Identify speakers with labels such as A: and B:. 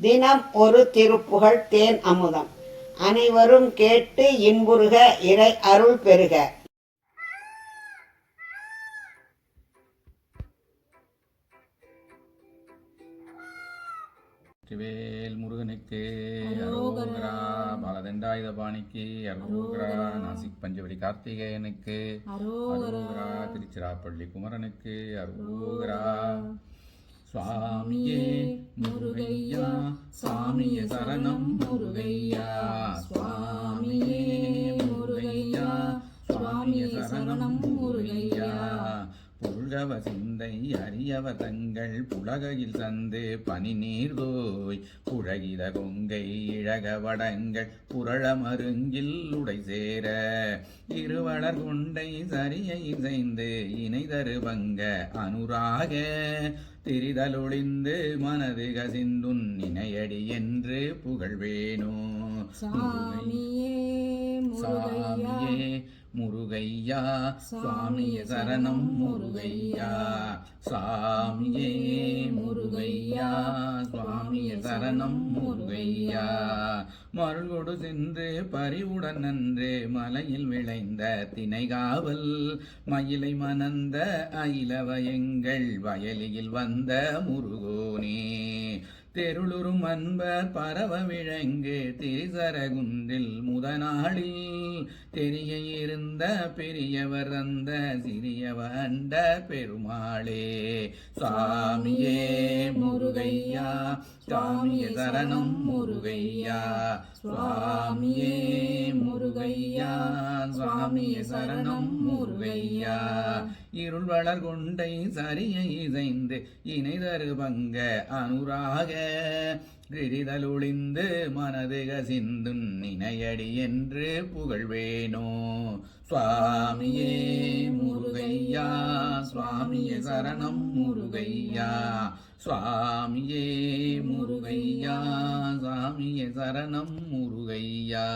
A: தினம் ஒரு திருப்புகழ் தேன் அமுதம். அனைவரும் கேட்டு இன்புறுக இறை அருள் பெறுக.
B: வெற்றிவேல் முருகனுக்கு அரோகரா. பாலதண்டாயுத பாணிக்கு அரோகரா நாசிக் பஞ்சவடி கார்த்திகேயனுக்கு அரோகரா. திருச்சிராப்பள்ளி குமரனுக்கு அரோகரா. சுவாமியே முருகையா சாமிய சரணம் புல்கவ சிந்தை அறியவ தங்கள் புலகையில் சந்து பனி நீர்தோய் புழகித கொங்கை இழக வடங்கள் புரள மருங்கில் உடை சேர. இருவளர் கொண்டை சரியை செய்து இணை தருவங்க அனுராக. திரிதலொளிந்து மனது கசிந்துன் இணையடி என்று புகழ்வேனோ.
C: சாமியே
B: சாமியே முருகையா சுவாமிய சரணம் முருகையா. சாமியே முருகையா சுவாமிய சரணம் முருகையா. மருள்கொடு சென்று பரிவுடன் நன்று மலையில் விளைந்த திணைகாவல் மயிலை மணந்த அயிலவ எங்கள் வயலில் வந்த முருகோனே. தெருளுரும் அன்பர் பரவ விழங்கு திரிசரகுன்றில் முதநாளில் தெரிய இருந்த பெரியவர் அந்த சிறியவண்ட பெருமாளே. சாமியே முருகையா சாமிய சரணம் முருகையா. சுவாமியே முருகையா சுவாமிய சரணம் முருகையா. இருள் வளர் கொண்டை சரியை இசைந்து இணைதரு பங்க அனுராக. கிரிதலொளிந்து மனது கசிந்தும் நினையடி என்று புகழ்வேனோ. சுவாமியே முருகையா சுவாமிய சரணம் முருகையா. சுவாமியே முருகையா சாமிய சரணம் முருகையா.